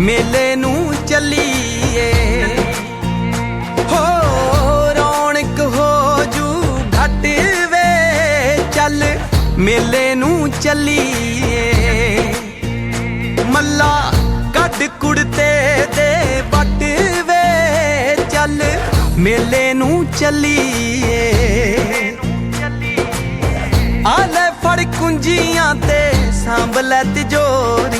ਮੇਲੇ ਨੂੰ ਚੱਲੀਏ। ਹੋ ਰੌਣਕ ਹੋ ਜੂ ਘਟ ਵੇ, ਚੱਲ ਮੇਲੇ ਨੂੰ ਚੱਲੀਏ। ਮੱਲਾ ਕੱਢ ਕੁੜਤੇ ਦੇ ਵੱਟ ਵੇ, ਚੱਲ ਮੇਲੇ ਨੂੰ ਚੱਲੀਏ। ਆਲੇ ਫੜ ਕੁੰਜੀਆਂ ਤੇ, ਸਾਂਭ ਲੈ ਤਿਜੋਰੀ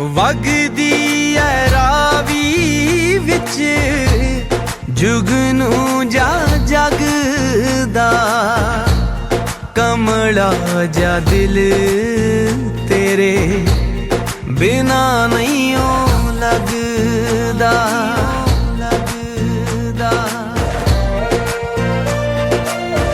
ਵਗਦੀ ਐ ਰਾਵੀ ਵਿੱਚ ਜੁਗਨੂ ਜਾ ਜਗਦਾ। ਕਮਲਾ ਜਾ ਦਿਲ ਤੇਰੇ ਬਿਨਾ ਨਹੀਂ ਓ ਲੱਗਦਾ।